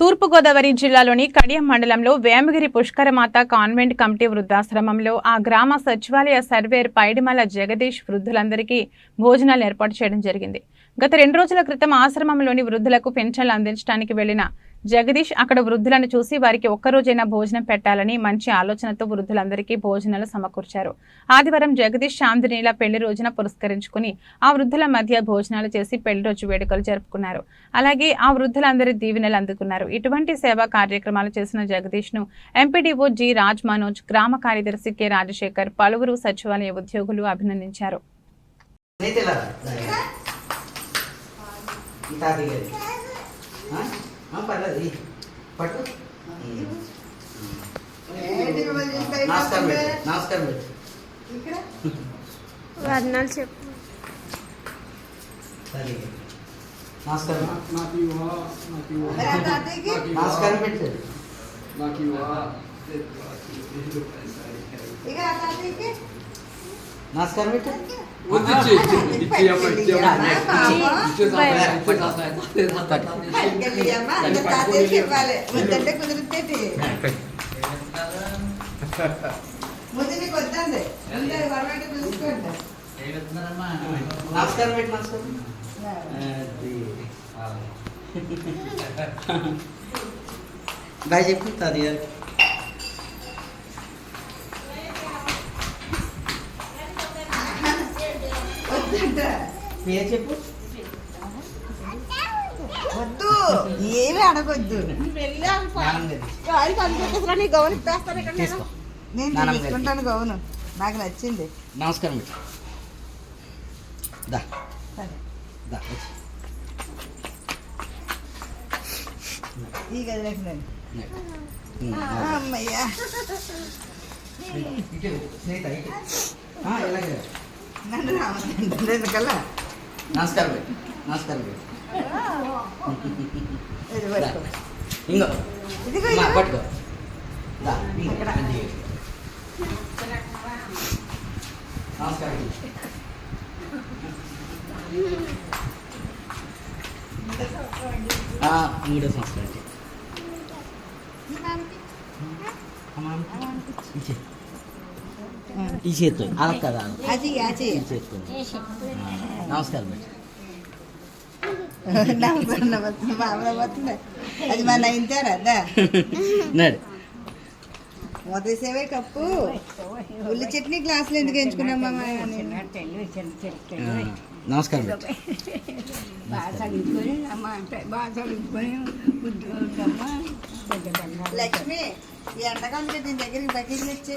తూర్పుగోదావరి జిల్లాలోని కడియం మండలంలో Vemagiri పుష్కరమాత convent committee వృద్ధాశ్రమంలో ఆ గ్రామ సచివాలయ సర్వేర్ పైడిమల జగదీష్ వృద్ధులందరికీ భోజనాలు ఏర్పాటు చేయడం జరిగింది. గత రెండు రోజుల క్రితం ఆశ్రమంలోని వృద్ధులకు పెన్షన్లు అందించడానికి వెళ్ళిన జగదీష్ అక్కడ వృద్ధులను చూసి వారికి ఒక్కరోజైనా భోజనం పెట్టాలని మంచి ఆలోచనతో వృద్ధులందరికీ భోజనాలు సమకూర్చారు. ఆదివారం జగదీష్ శాంతినీల పెళ్ళి రోజున పురస్కరించుకుని ఆ వృద్ధుల మధ్య భోజనాలు చేసి పెళ్ళి రోజు వేడుకలు జరుపుకున్నారు. అలాగే ఆ వృద్ధులందరి దీవెనలు అందుకున్నారు. ఇటువంటి సేవా కార్యక్రమాలు చేసిన జగదీష్ను ఎంపీడీఓ జి రాజ్ మనోజ్ గ్రామ కార్యదర్శి కె రాజశేఖర్ పలువురు సచివాలయ ఉద్యోగులు అభినందించారు. నీతిలా ఇంత దిగేది ఆ? ఆ, పర్లేదు ఇయ్యి. పట్టు నమస్కారం పెట్టు నమస్కారం పెట్టు వర్ణాలు చెప్పు సరే నమస్కారం నాకు ఇవ్వా నాకు ఇవ్వా నమస్కారం పెట్టు నాకు ఇవ్వా నమస్కారం పెట్టు వద్దు ఇచ్చి ఇచ్చి ఇచ్చి అమ్మ ఇచ్చి అమ్మ ఇచ్చి నమస్కారం పెట్టు నమస్కారం అది. బాయ్ పేరు చెప్పు. వద్దు. ఏమి అడగొద్దు. నేను. తీసుకుంటాను గౌను. నాకు నచ్చింది. నమస్కారం దా. దా. ఈ గదిలోకి అమ్మయ్యా. స్నేహిత ఇలాగే ఎందుకల్లా నమస్కారం పెట్టు నమస్కారం పెట్టు ఇది దా. పట్టుకో. ఇంకో ఇదిగో అమ్మా, ఇదిగో. పట్టుకో దా ఇంకో మంచిగా. నమస్కారం ఆ, మూడో సంవత్సరం ఇచ్చే ఈ చేత్తో అలా కదా ఈ చేత్తో నమస్కారం అది మన ఇంటారా అదా? నడు. మొదసేవే కప్పు. ఉల్లి చట్నీ గ్లాసులు ఎందుకు ఎంచుకున్నామా నమస్కారం లక్ష్మి ఎండకాలం దీని దగ్గరికి బకెట్లు ఇచ్చి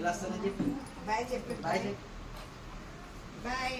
ఎలా వస్తానని చెప్పి బాయ్ చెప్పు. బాయ్ చెప్పి. బాయ్.